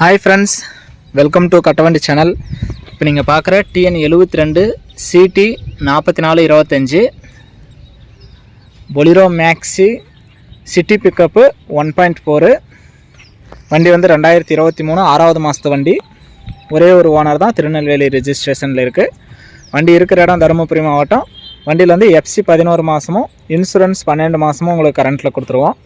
Hi friends welcome to Kattavandi channel இப்போ நீங்கள் பார்க்குற டிஎன் எழுபத்தி ரெண்டு சிடி நாற்பத்தி நாலு இருபத்தஞ்சி Bolero maxi city pickup one point four வண்டி வந்து ரெண்டாயிரத்தி இருபத்தி மூணு ஆறாவது மாதத்து வண்டி. ஒரே ஒரு ஓனர் தான் திருநெல்வேலி ரெஜிஸ்ட்ரேஷனில் இருக்குது வண்டி இருக்கிற இடம் தருமபுரி மாவட்டம். வண்டியில் வந்து எஃப்சி பதினோரு மாதமும் இன்சூரன்ஸ் பன்னெண்டு மாதமும் உங்களுக்கு கரண்ட்டில் கொடுத்துருவோம்.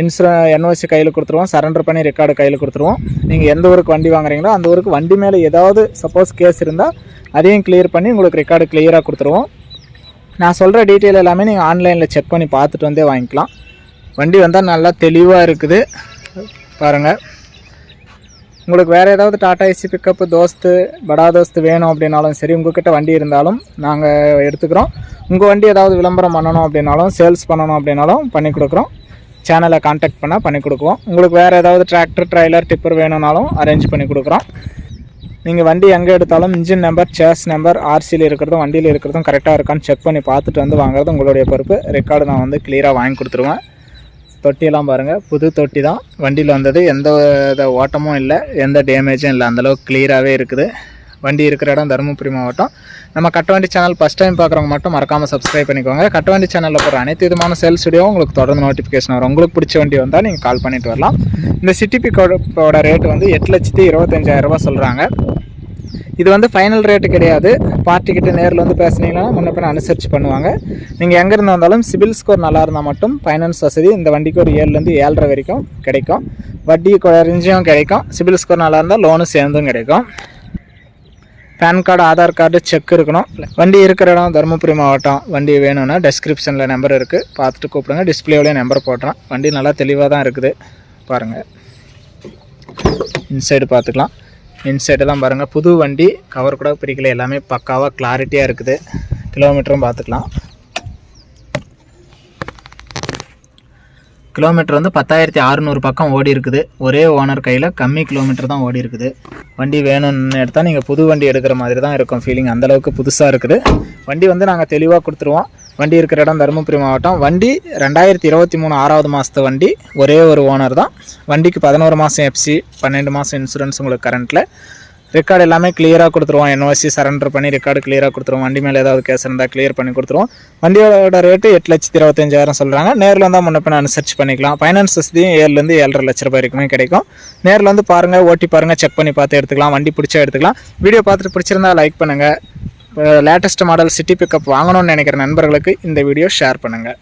இன்சூர என்ஓசி கையில் கொடுத்துருவோம். சரண்டர் பண்ணி ரெக்கார்டு கையில் கொடுத்துருவோம். நீங்கள் எந்த ஊருக்கு வண்டி வாங்குறீங்களோ அந்த ஊருக்கு வண்டி மேலே ஏதாவது சப்போஸ் கேஸ் இருந்தால் அதையும் கிளியர் பண்ணி உங்களுக்கு ரெக்கார்டு கிளியராக கொடுத்துருவோம். நான் சொல்கிற டீட்டெயில் எல்லாமே நீங்கள் ஆன்லைனில் செக் பண்ணி பார்த்துட்டு வந்தே வாங்கிக்கலாம். வண்டி வந்தால் நல்லா தெளிவாக இருக்குது. பாருங்கள் உங்களுக்கு வேறு ஏதாவது டாடா ஏசி பிக்கப்பு தோஸ்து படா தோஸ்து வேணும் அப்படின்னாலும் சரி உங்கள்கிட்ட வண்டி இருந்தாலும் நாங்கள் எடுத்துக்கிறோம். உங்கள் வண்டி ஏதாவது விளம்பரம் பண்ணணும் அப்படின்னாலும் சேல்ஸ் பண்ணணும் அப்படின்னாலும் பண்ணி கொடுக்குறோம். சேனலை காண்டாக்ட் பண்ணால் பண்ணி கொடுக்குவோம் உங்களுக்கு வேறு ஏதாவது டிராக்டர் ட்ரைலர் டிப்பர் வேணும்னாலும் அரேஞ்ச் பண்ணி கொடுக்குறோம் நீங்கள் வண்டி எங்கே எடுத்தாலும் இன்ஜின் நம்பர் சேஸ் நம்பர் ஆர்சியில் இருக்கிறதும் வண்டியில் இருக்கிறதும் கரெக்டாக இருக்கான்னு செக் பண்ணி பார்த்துட்டு வந்து வாங்குறது உங்களுடைய பொறுப்பு. ரெக்கார்டு நான் வந்து கிளியராக வாங்கி கொடுத்துருவேன். தொட்டியெல்லாம் பாருங்கள் புது தொட்டி தான். வண்டியில் வந்தது எந்த வித ஓட்டமும் இல்லை எந்த டேமேஜும் இல்லை. அந்தளவுக்கு கிளியராகவே இருக்குது. வண்டி இருக்கிற இடம் தருமபுரி மாவட்டம். நம்ம கட்டவண்டி சேனல் ஃபஸ்ட் டைம் பார்க்குறவங்க மட்டும் மறக்காமல் சப்ஸ்கிரைப் பண்ணிக்கோங்க. கட்டவண்டி சேனலில் போகிற அனைத்து விதமான சேல்ஸ் வீடியோ உங்களுக்கு தொடர்ந்து நோட்டிஃபிகேஷன் வரும். உங்களுக்கு பிடிச்ச வண்டி வந்தால் நீங்கள் கால் பண்ணிட்டு வரலாம். இந்த சிட்டி பிக்கோட ரேட் வந்து எட்டு லட்சத்தி இருபத்தஞ்சாயிரம் சொல்கிறாங்க இது வந்து ஃபைனல் ரேட்டு கிடையாது. பார்ட்டிக்கிட்ட நேரில் வந்து பேசுனீங்கன்னா முன்ன பின்ன அனுசரித்து பண்ணுவாங்க. நீங்கள் எங்கேருந்து வந்தாலும் சிபில் ஸ்கோர் நல்லா இருந்தால் மட்டும் ஃபைனான்ஸ் வசதி இந்த வண்டிக்கு ஒரு ஏழுலேருந்து ஏழரை வரைக்கும் கிடைக்கும். வட்டி குறைஞ்சியும் கிடைக்கும். சிபில் ஸ்கோர் நல்லா இருந்தால் லோனு சேர்ந்தும் கிடைக்கும். PAN card Aadhaar card cheque இருக்கணும். வண்டி இருக்கிற இடம் தருமபுரி மாவட்டம். வண்டி வேணும்னா டெஸ்கிரிப்ஷனில் நம்பர் இருக்குது பார்த்துட்டு கூப்பிடுங்க. டிஸ்பிளேவிலே நம்பர் போடுறேன் வண்டி நல்லா தெளிவாக தான் இருக்குது. பாருங்கள் இன்சைடு பார்த்துக்கலாம். இன்சைடெல்லாம் பாருங்கள் புது வண்டி கவர் கூட பிரிக்கல. எல்லாமே பக்காவாக கிளாரிட்டியாக இருக்குது. கிலோமீட்டரும் பார்த்துக்கலாம். கிலோமீட்டர் வந்து பத்தாயிரத்தி அறுநூறு பக்கம் ஓடி இருக்குது. ஒரே ஓனர் கையில் கம்மி கிலோமீட்டர் தான் ஓடி இருக்குது. வண்டி வேணும்னு எடுத்தால் நீங்கள் புது வண்டி எடுக்கிற மாதிரி தான் இருக்கும் ஃபீலிங் அந்தளவுக்கு புதுசாக இருக்குது. வண்டி வந்து நாங்கள் தெளிவாக கொடுத்துருவோம். வண்டி இருக்கிற இடம் தருமபுரி மாவட்டம். வண்டி ரெண்டாயிரத்தி இருபத்தி மூணு ஆறாவது மாதத்து வண்டி. ஒரே ஒரு ஓனர் தான். வண்டிக்கு பதினோரு மாதம் எஃப்சி பன்னெண்டு மாதம் இன்சூரன்ஸ் உங்களுக்கு கரண்ட்டில் ரெக்கார்டு எல்லாமே கிளியராக கொடுத்துருவோம். என்ஓசி சரண்டர் பண்ணி ரெக்கார்டு கிளியராக கொடுத்துருவோம். வண்டி மேலே ஏதாவது கேஸ் இருந்தால் கிளியர் பண்ணி கொடுத்துருவோம். வண்டியோட ரேட்டு எட்டு லட்சத்தி இருபத்தஞ்சாயிரம் சொல்கிறாங்க நேரில் வந்தால் முன்ன பின்ன அனுசரிச்சு பண்ணிக்கலாம். ஃபைனான்ஸ் வசதியும் ஏழுலேருந்து ஏழரை லட்ச ரூபாய் வரைக்குமே கிடைக்கும். நேரில் வந்து பாருங்கள் ஓட்டி பாருங்கள் செக் பண்ணி பார்த்து எடுத்துக்கலாம். வண்டி பிடிச்சா எடுத்துக்கலாம். வீடியோ பார்த்துட்டு பிடிச்சிருந்தா லைக் பண்ணுங்கள் லேட்டஸ்ட் மாடல் சிட்டி பிக்கப் வாங்கணும்னு நினைக்கிற நண்பர்களுக்கு இந்த வீடியோ ஷேர் பண்ணுங்கள்